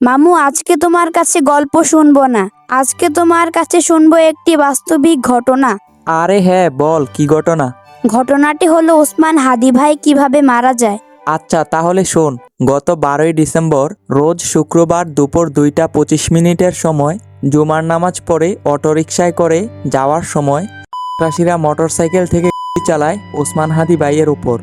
মামু আজকে তোমার কাছে গল্প শুনব না। আজকে তোমার কাছে শুনব একটি বাস্তবিক ঘটনা। আরে হ্যাঁ বল কি ঘটনা? ঘটনাটি হলো ওসমান হাদি ভাই কীভাবে মারা যায়। আচ্ছা তাহলে শোন গত বারোই ডিসেম্বর রোজ শুক্রবার দুপুর দুইটা পঁচিশ মিনিটের সময় জুমার নামাজ পড়ে অটোরিকশায় করে যাওয়ার সময় সন্ত্রাসীরা মোটরসাইকেল থেকে চালায় ওসমান হাদি ভাইয়ের উপর।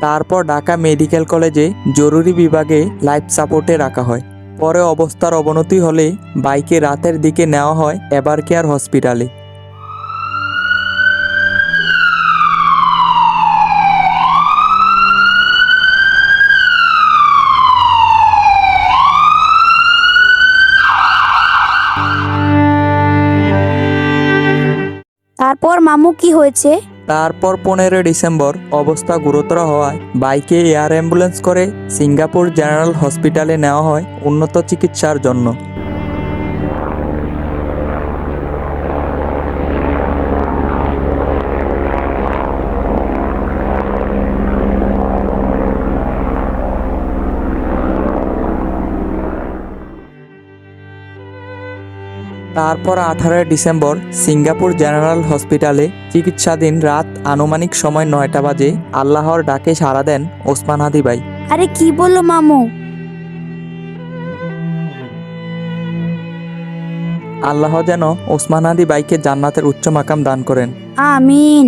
তারপর ঢাকা মেডিকেল কলেজে জরুরি বিভাগে লাইফ সাপোর্টে রাখা হয়। পরে অবস্থার অবনতি হলে বাইকে রাতের দিকে নেওয়া হয় এবার কেয়ার হসপিটালে। তারপর মামু কি হয়েছে? তারপর পনেরোই ডিসেম্বর অবস্থা গুরুতর হওয়ায় বাইকে এয়ার অ্যাম্বুলেন্স করে সিঙ্গাপুর জেনারেল হসপিটালে নেওয়া হয় উন্নত চিকিৎসার জন্য। তারপর আঠারোই ডিসেম্বর সিঙ্গাপুর জেনারেল হসপিটালে চিকিৎসাধীন রাত আনুমানিক সময় নয়টা বাজে আল্লাহর ডাকে সাড়া দেন ওসমান হাদি ভাই। আরে কি বলল মামু? আল্লাহ যেন ওসমান হাদি ভাইকে জান্নাতের উচ্চ মাকাম দান করেন। আমিন।